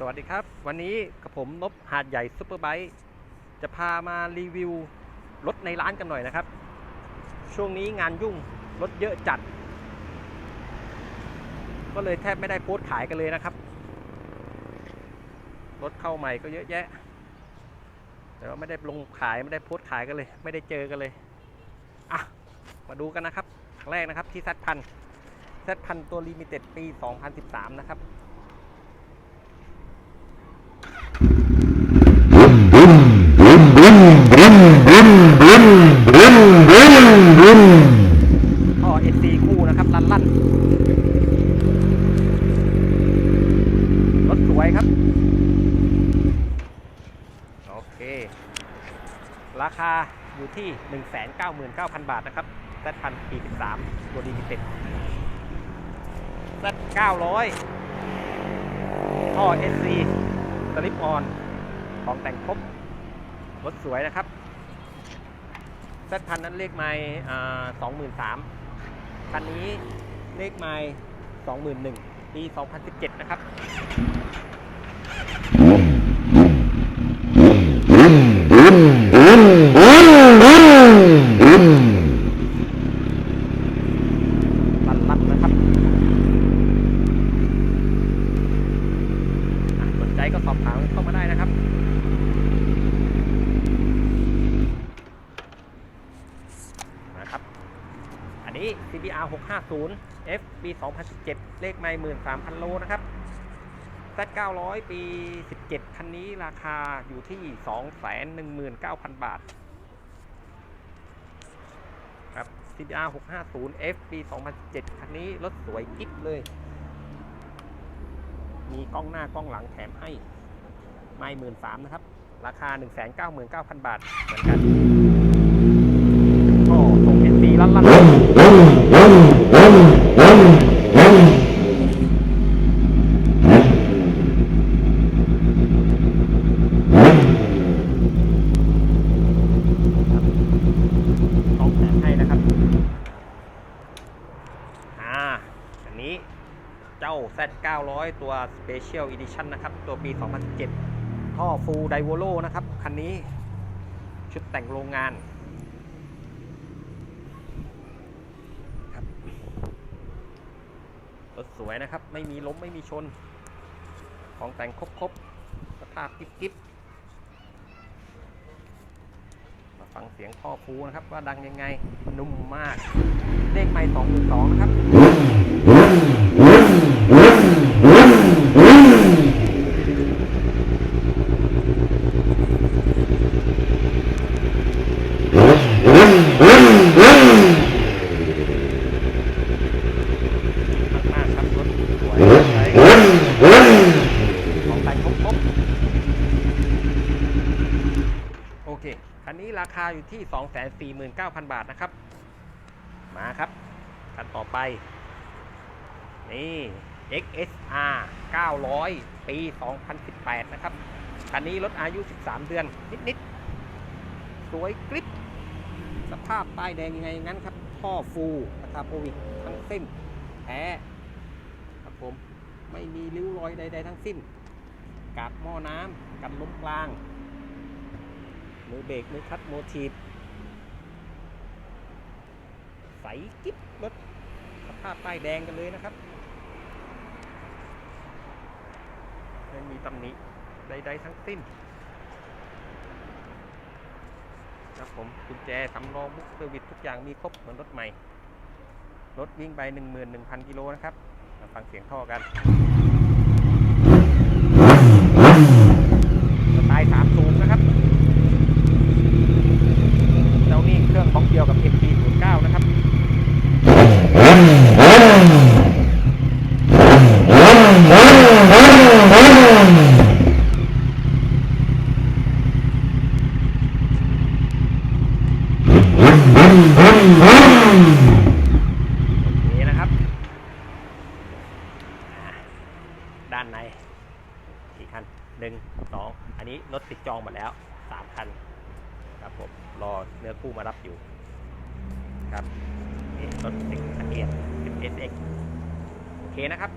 สวัสดีครับ วันนี้กับผมนบหาดใหญ่ซุปเปอร์ไบค์จะพามารีวิวรถในร้านกันหน่อยนะครับ ช่วงนี้งานยุ่งรถเยอะจัด ก็เลยแทบไม่ได้โพสขายกันเลยนะครับ รถเข้าใหม่ก็เยอะแยะ แต่ว่าไม่ได้ลงขายไม่ได้โพสขายกันเลย ไม่ได้เจอกันเลยอะมาดูกันนะครับแรกนะครับที่แซดพันแซดพันตัวลิมิเต็ดปี 2013 นะครับ ท่อ SC คู่นะครับลั่นลั่นรถสวยครับ โอเค ราคาอยู่ที่ 199,000 บาทนะครับ Z พันปี13ตัวดีมิเต็ด Z 900ท่อ SC สลิปออน ของแต่งครบรถสวยนะครับเซตพันนั้นเลขไม่สองหมื่นสามคันนี้เลขไม่สองหมื่นหนึ่งปีสองพันสิบเจ็ดนะครับ 50 F ปี 2017 เลขไม่หมื่นสามพันโลนะครับ Z 900 ปี 17 คันนี้ราคาอยู่ที่ 219,000 บาท ครับ CBR 650 F ปี 2017 คันนี้รถสวยกิ๊บเลย มีกล้องหน้ากล้องหลังแถมให้ ไม่หมื่นสามนะครับ ราคา 199,000 บาท เหมือนกัน อ้ส่งเอ็นซีลั่นลั่นต้องแถมให้นะครับ อ่า อันนี้เจ้า Z 900 ตัว Special Edition นะครับ ตัวปี 2017 ท่อ Full d i v o l o นะครับ คันนี้ชุดแต่งโรงงาน ครับ รถสวยนะครับ ไม่มีล้มไม่มีชน ของแต่งครบครบๆสภาพกิ๊บกิ๊บมาฟังเสียงพ่อฟูนะครับ ว่าดังยังไงนุ่มมาก เลขไม่สองหนึ่งสองนะครับ มากๆครับรถสวยใช้ของแต่งครบครบโอเคคันนี้ราคาอยู่ที่ 249,000 บาทนะครับ มาครับคันต่อไป นี่ XSR 900 ปี 2018 นะครับ คันนี้รถอายุ 13 เดือน นิด ๆ สวยกริบสภาพป้ายแดงยังไงงั้นครับ ท่อฟูนะครับโอวิกทั้งเส้นแท้ครับผม ไม่มีริ้วรอยใด ๆ ทั้งสิ้น กาดหม้อน้ำกันล้มกลาง มือเบรกมือคัดโมทีฟใสกิ๊บรถสภาพป้ายแดงกันเลยนะครับไม่มีตำหนิใดๆทั้งสิ้นครับผมกุญแจสำรองบุ๊กเซอร์วิสทุกอย่างมีครบเหมือนรถใหม่ รถวิ่งไป 11,000 กิโลนะครับ มาฟังเสียงท่อกัน สไตล์3สูงนะครับ เจ้านี่เครื่องบล็อกเดียวกับ MT09 นะครับนี่นะครับ ด้านในกี่คันหนึ่งสองอันนี้รถติดจองหมดแล้วสามคันครับผมรอเนื้อคู่มารับอยู่ ครับนี่รถติดทะเบียน10 SX โอเคนะครับ